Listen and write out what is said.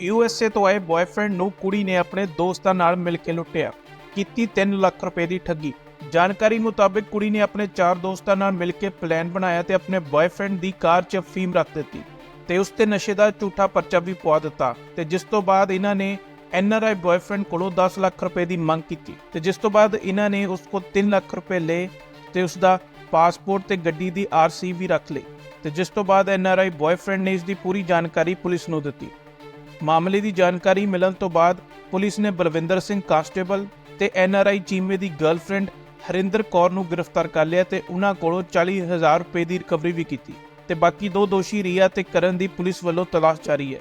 USA ਤੋਂ ਆਏ boyfriend ਨੂੰ ਕੁੜੀ ਨੇ ਆਪਣੇ ਦੋਸਤਾਂ ਨਾਲ ਮਿਲ ਕੇ ਲੁੱਟਿਆ। ਕੀਤੀ 3 ਲੱਖ ਰੁਪਏ ਦੀ ਠੱਗੀ। ਜਾਣਕਾਰੀ ਮੁਤਾਬਕ ਕੁੜੀ ਨੇ ਆਪਣੇ ਚਾਰ ਦੋਸਤਾਂ ਨਾਲ ਮਿਲ ਕੇ ਪਲਾਨ ਬਣਾਇਆ ਤੇ ਆਪਣੇ ਬॉयਫ੍ਰੈਂਡ ਦੀ ਕਾਰ 'ਚ ਫੀਮ ਰੱਖ ਦਿੱਤੀ ਤੇ ਉਸ ਤੇ ਨਸ਼ੇ ਦਾ ਝੂਠਾ ਪਰਚਾ ਵੀ ਪਵਾ ਦਿੱਤਾ ਤੇ ਜਿਸ ਤੋਂ ਬਾਅਦ ਇਹਨਾਂ ਨੇ ਐਨਆਰਆਈ ਬॉयਫ੍ਰੈਂਡ ਕੋਲੋਂ 10 ਲੱਖ ਰੁਪਏ ਦੀ ਮੰਗ ਕੀਤੀ ਤੇ ਜਿਸ ਤੋਂ ਬਾਅਦ ਇਹਨਾਂ ਨੇ ਉਸ ਕੋਲ 3 ਲੱਖ ਰੁਪਏ ਲਏ ਤੇ ਉਸ ਦਾ ਪਾਸਪੋਰਟ ਤੇ ਗੱਡੀ ਦੀ ਆਰਸੀ ਵੀ ਰੱਖ ਲਈ ਤੇ ਜਿਸ ਤੋਂ ਬਾਅਦ ਐਨਆਰਆਈ ਬॉयਫ੍ਰੈਂਡ ਨੇ ਇਸ ਦੀ ਪੂਰੀ ਜਾਣਕਾਰੀ ਪੁਲਿਸ ਨੂੰ ਦਿੱਤੀ। ਮਾਮਲੇ ਦੀ ਜਾਣਕਾਰੀ ਮਿਲਣ ਤੋਂ ਬਾਅਦ ਪੁਲਿਸ ਨੇ ਬਲਵਿੰਦਰ ਸਿੰਘ ਕਾਂਸਟੇਬਲ ਤੇ ਐਨਆਰਆਈ ਚੀਮੇ ਦੀ ਗਰਲਫ੍ਰੈਂਡ ਹਰਿੰਦਰ ਕੌਰ ਨੂੰ ਗ੍ਰਿਫਤਾਰ ਕਰ ਲਿਆ ਤੇ ਉਹਨਾਂ ਕੋਲੋਂ 40000 ਰੁਪਏ ਦੀ ਰਿਕਵਰੀ ਵੀ ਕੀਤੀ ਤੇ ਬਾਕੀ ਦੋ ਦੋਸ਼ੀ ਰੀਆ ਤੇ ਕਰਨ ਦੀ ਪੁਲਿਸ ਵੱਲੋਂ ਤਲਾਸ਼ ਜਾਰੀ ਹੈ।